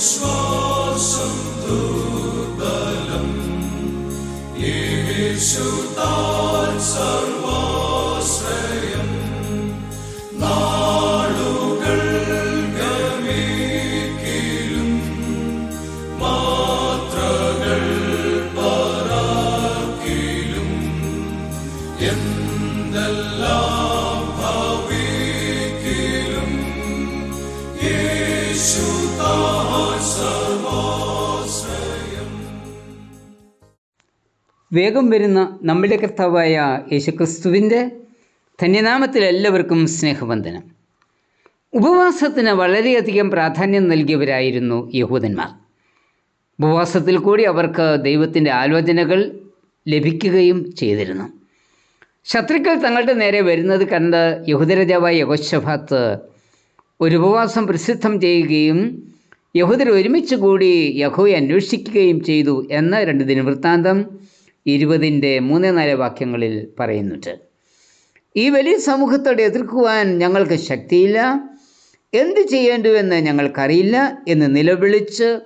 വിശ്വാസം ദുർബലം യേശുതാൻ സർവാശ്രയം എന്തെല്ലാം വേഗം വരുന്ന നമ്മുടെ കർത്താവായ യേശുക്രിസ്തുവിന്റെ ധന്യനാമത്തിൽ എല്ലാവർക്കും സ്നേഹവന്ദനം. ഉപവാസത്തിന് വളരെയധികം പ്രാധാന്യം നൽകിയവരായിരുന്നു യഹൂദന്മാർ. ഉപവാസത്തിൽ കൂടി അവർക്ക് ദൈവത്തിന്റെ ആലോചനകൾ ലഭിക്കുകയും ചെയ്തിരുന്നു. ശത്രുക്കൾ തങ്ങളുടെ നേരെ വരുന്നത് കണ്ട് യഹുദരജാവായ യഹോശഭാത്ത് ഒരു ഉപവാസം പ്രസിദ്ധം ചെയ്യുകയും യഹൂദർ ഒരുമിച്ച് കൂടി യഹോയെ അന്വേഷിക്കുകയും ചെയ്തു എന്ന രണ്ട് ദിന വൃത്താന്തം ഇരുപതിന്റെ മൂന്ന് നാല് വാക്യങ്ങളിൽ പറയുന്നുണ്ട്. ഈ വലിയ സമൂഹത്തോട് എതിർക്കുവാൻ ഞങ്ങൾക്ക് ശക്തിയില്ല. എന്ത് ചെയ്യേണ്ടുവെന്ന് ഞങ്ങൾക്കറിയില്ല എന്ന് നിലവിളിച്ച്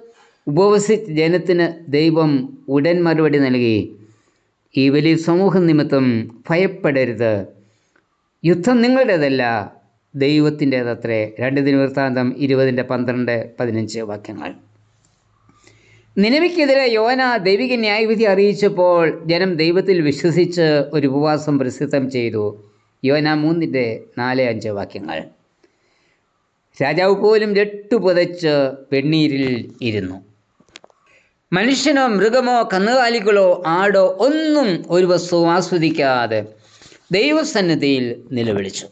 ഉപവസിച്ച ജനത്തിന് ദൈവം ഉടൻ മറുപടി നൽകി. ഈ വലിയ സമൂഹം നിമിത്തം ഭയപ്പെടരുത്. യുദ്ധം നിങ്ങളുടേതല്ല. ദൈവത്തിന്റേതത്രേ. രണ്ട് ദിനവൃത്താന്തം ഇരുപതിന്റെ പന്ത്രണ്ട് പതിനഞ്ച് വാക്യങ്ങൾ. നിലവിക്കെതിരെ യോന ദൈവിക ന്യായവിധി അറിയിച്ചപ്പോൾ ജനം ദൈവത്തിൽ വിശ്വസിച്ച് ഒരു ഉപവാസം പ്രസിദ്ധം ചെയ്തു. യോന മൂന്നിന്റെ നാല് അഞ്ച് വാക്യങ്ങൾ. രാജാവ് പോലും രട്ടുപുതച്ച് പെണ്ണീരിൽ ഇരുന്നു. മനുഷ്യനോ മൃഗമോ കന്നുകാലികളോ ആടോ ഒന്നും ഒരു വസ്തുവും ആസ്വദിക്കാതെ ദൈവസന്നിധിയിൽ നിലവിളിച്ചു.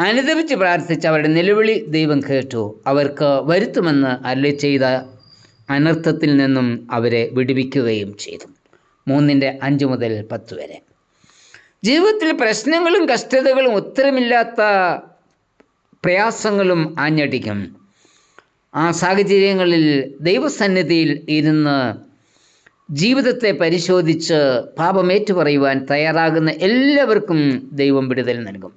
അനുദപിച്ച് പ്രാർത്ഥിച്ച് അവരുടെ നിലവിളി ദൈവം കേട്ടു. അവർക്ക് വരുത്തുമെന്ന് അരളി ചെയ്ത അനർത്ഥത്തിൽ നിന്നും അവരെ വിടുവിക്കുകയും ചെയ്തു. മൂന്നിന്റെ അഞ്ച് മുതൽ പത്ത് വരെ. ജീവിതത്തിൽ പ്രശ്നങ്ങളും കഷ്ടതകളും ഉത്തരമില്ലാത്ത പ്രയാസങ്ങളും ആഞ്ഞടിക്കും. ആ സാഹചര്യങ്ങളിൽ ദൈവസന്നിധിയിൽ ഇരുന്ന് ജീവിതത്തെ പരിശോധിച്ച് പാപമേറ്റു പറയുവാൻ തയ്യാറാകുന്ന എല്ലാവർക്കും ദൈവം വിടുതൽ നൽകും.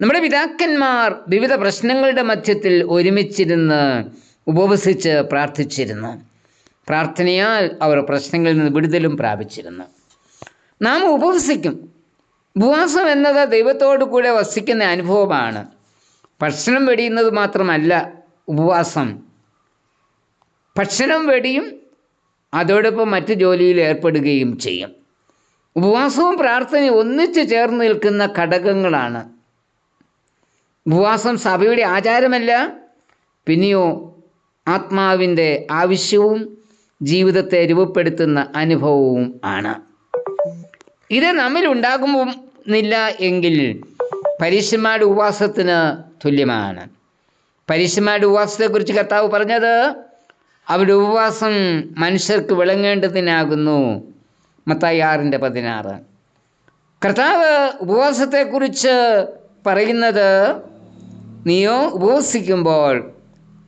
നമ്മുടെ പിതാക്കന്മാർ വിവിധ പ്രശ്നങ്ങളുടെ മധ്യത്തിൽ ഒരുമിച്ചിരുന്ന് ഉപവസിച്ച് പ്രാർത്ഥിച്ചിരുന്നു. പ്രാർത്ഥനയാൽ അവർ പ്രശ്നങ്ങളിൽ നിന്ന് വിടുതലും പ്രാപിച്ചിരുന്നു. നാം ഉപവസിക്കും. ഉപവാസം എന്നത് ദൈവത്തോടു കൂടെ വസിക്കുന്ന അനുഭവമാണ്. ഭക്ഷണം വെടിയുന്നത് മാത്രമല്ല ഉപവാസം. ഭക്ഷണം വെടിയും അതോടൊപ്പം മറ്റ് ജോലിയിൽ ഏർപ്പെടുകയും ചെയ്യും. ഉപവാസവും പ്രാർത്ഥനയും ഒന്നിച്ചു ചേർന്ന് നിൽക്കുന്ന ഘടകങ്ങളാണ്. ഉപവാസം സഭയുടെ ആചാരമല്ല പിന്നെയോ ആത്മാവിന്റെ ആവശ്യവും ജീവിതത്തെ രൂപപ്പെടുത്തുന്ന അനുഭവവും ആണ്. ഇത് നമ്മിൽ ഉണ്ടാകുന്നില്ല എങ്കിൽ പരീക്ഷന്മാരുടെ ഉപവാസത്തിന് തുല്യമാണ്. പരീക്ഷന്മാരുടെ ഉപവാസത്തെക്കുറിച്ച് കർത്താവ് പറഞ്ഞത് അവരുടെ ഉപവാസം മനുഷ്യർക്ക് വിളങ്ങേണ്ടതിനാകുന്നു. മത്തായി ആറിന്റെ പതിനാറ്. കർത്താവ് ഉപവാസത്തെക്കുറിച്ച് പറയുന്നത് നീയോ ഉപവസിക്കുമ്പോൾ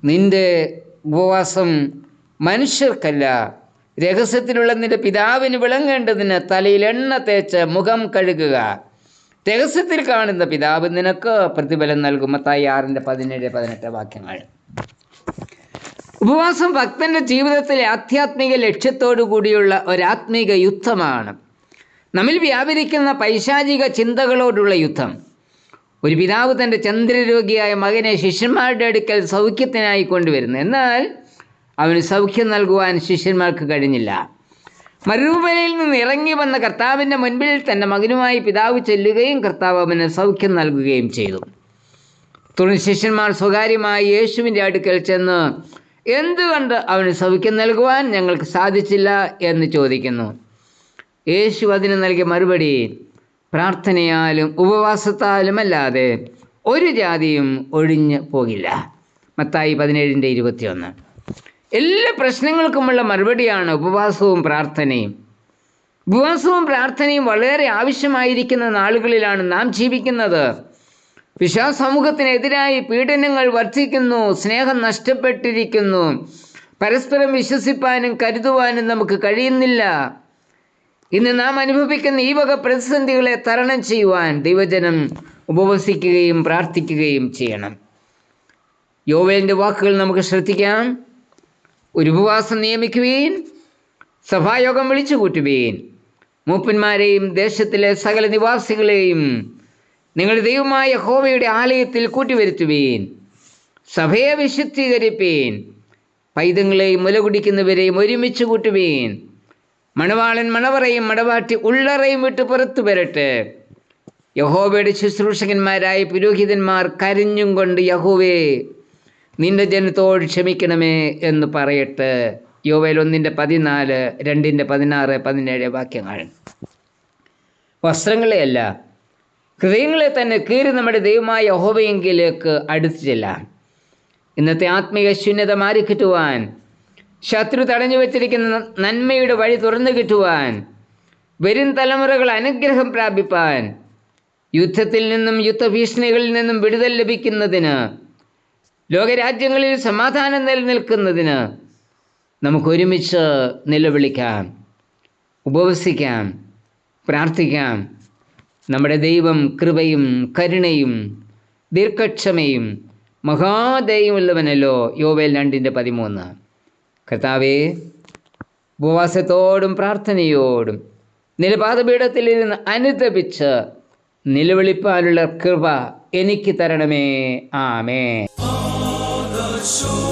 നിന്റെ ഉപവാസം മനുഷ്യർക്കല്ല. രഹസ്യത്തിലുള്ള നിന്റെ പിതാവിന് വിളങ്ങേണ്ടതിന് തലയിൽ എണ്ണ തേച്ച് മുഖം കഴുകുക. രഹസ്യത്തിൽ കാണുന്ന പിതാവ് നിനക്ക് പ്രതിഫലം നൽകും. മത്തായി ആറിന്റെ പതിനേഴ് പതിനെട്ട് വാക്യങ്ങൾ. ഉപവാസം ഭക്തന്റെ ജീവിതത്തിലെ ആധ്യാത്മിക ലക്ഷ്യത്തോടു കൂടിയുള്ള ഒരാത്മീക യുദ്ധമാണ്. നമ്മിൽ വ്യാപരിക്കുന്ന പൈശാചിക ചിന്തകളോടുള്ള യുദ്ധം. ഒരു പിതാവ് തന്റെ ചന്ദ്രരോഗിയായ മകനെ ശിഷ്യന്മാരുടെ അടുക്കൽ സൗഖ്യത്തിനായി കൊണ്ടുവരുന്നു. എന്നാൽ അവന് സൗഖ്യം നൽകുവാൻ ശിഷ്യന്മാർക്ക് കഴിഞ്ഞില്ല. മരുഭൂമിയിൽ നിന്ന് ഇറങ്ങി വന്ന കർത്താവിന്റെ മുൻപിൽ തന്റെ മകനുമായി പിതാവ് ചെല്ലുകയും കർത്താവ് അവന് സൗഖ്യം നൽകുകയും ചെയ്തു. തുടർന്ന് ശിഷ്യന്മാർ സ്വകാര്യമായി യേശുവിന്റെ അടുക്കൽ ചെന്ന് എന്തുകൊണ്ട് അവന് സൗഖ്യം നൽകുവാൻ ഞങ്ങൾക്ക് സാധിച്ചില്ല? എന്ന് ചോദിക്കുന്നു. യേശു അതിന് നൽകിയ മറുപടി പ്രാർത്ഥനയാലും ഉപവാസത്താലും അല്ലാതെ ഒരു ജാതിയും ഒഴിഞ്ഞു പോകില്ല. മത്തായി പതിനേഴിന്റെ ഇരുപത്തിയൊന്ന്. എല്ലാ പ്രശ്നങ്ങൾക്കുമുള്ള മറുപടിയാണ് ഉപവാസവും പ്രാർത്ഥനയും. ഉപവാസവും പ്രാർത്ഥനയും വളരെ ആവശ്യമായിരിക്കുന്ന നാളുകളിലാണ് നാം ജീവിക്കുന്നത്. വിശ്വാസ സമൂഹത്തിനെതിരായി പീഡനങ്ങൾ വർദ്ധിക്കുന്നു സ്നേഹം നഷ്ടപ്പെട്ടിരിക്കുന്നു. പരസ്പരം വിശ്വസിപ്പാനും കരുതുവാനും നമുക്ക് കഴിയുന്നില്ല. ഇന്ന് നാം അനുഭവിക്കുന്ന ഈ വക പ്രതിസന്ധികളെ തരണം ചെയ്യുവാൻ ദൈവജനം ഉപവസിക്കുകയും പ്രാർത്ഥിക്കുകയും ചെയ്യണം. യോവേലിന്റെ വാക്കുകൾ നമുക്ക് ശ്രദ്ധിക്കാം. ഒരു ഉപവാസം നിയമിക്കുവീൻ സഭായോഗം വിളിച്ചു കൂട്ടുവീൻ മൂപ്പന്മാരെയും ദേശത്തിലെ സകല നിവാസികളെയും നിങ്ങളുടെ ദൈവമായ ഹോവയുടെ ആലയത്തിൽ കൂട്ടിവരുത്തുവീൻ. സഭയെ വിശുദ്ധീകരിപ്പീൻ. പൈതങ്ങളെയും മുലകുടിക്കുന്നവരെയും ഒരുമിച്ച് കൂട്ടുവീൻ. മണവാളൻ മണവറയും മണവാട്ടി ഉള്ളറയും വിട്ട് പുറത്തു വരട്ടെ. യഹോവയുടെ ശുശ്രൂഷകന്മാരായ പുരോഹിതന്മാർ കരഞ്ഞും കൊണ്ട് യഹോവേ നിന്റെ ജനത്തോട് ക്ഷമിക്കണമേ എന്ന് പറയട്ടെ. യോവേൽ ഒന്നിന്റെ പതിനാല് രണ്ടിന്റെ പതിനാറ് പതിനേഴ് വാക്യങ്ങൾ. വസ്ത്രങ്ങളെയല്ല ഹൃദയങ്ങളെ തന്നെ കീറി നമ്മുടെ ദൈവമായ ഹോവയെങ്കിലേക്ക് അടുത്തു ചെല്ലാം. ഇന്നത്തെ ആത്മീയ ശൂന്യത മാറി കിട്ടുവാൻ ശത്രു തടഞ്ഞു വച്ചിരിക്കുന്ന നന്മയുടെ വഴി തുറന്നു കിട്ടുവാൻ വരും തലമുറകൾ അനുഗ്രഹം പ്രാപിപ്പാൻ യുദ്ധത്തിൽ നിന്നും യുദ്ധഭീഷണികളിൽ നിന്നും വിടുതൽ ലഭിക്കുന്നതിന് ലോകരാജ്യങ്ങളിൽ സമാധാനം നിലനിൽക്കുന്നതിന് നമുക്ക് ഒരുമിച്ച് നിലവിളിക്കാം ഉപവസിക്കാം പ്രാർത്ഥിക്കാം. നമ്മുടെ ദൈവം കൃപയും കരുണയും ദീർഘക്ഷമയും മഹാദൈവമുള്ളവനല്ലോ യോവേൽ രണ്ടിന്റെ പതിമൂന്ന്. കർത്താവേ ഉപവാസത്തോടും പ്രാർത്ഥനയോടും നിലപാതപീഠത്തിൽ നിന്ന് അനുദപിച്ച് നിലവിളിപ്പാനുള്ള കൃപ എനിക്ക് തരണമേ. ആമേ soul.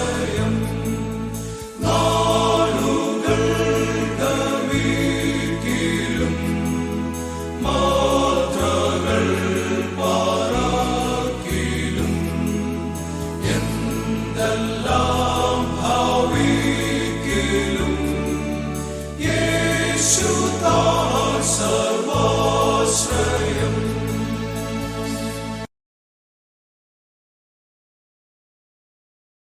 ഇതെല്ലാം ഭാവിക്കിലും യേശു താ സർവാശ്രയ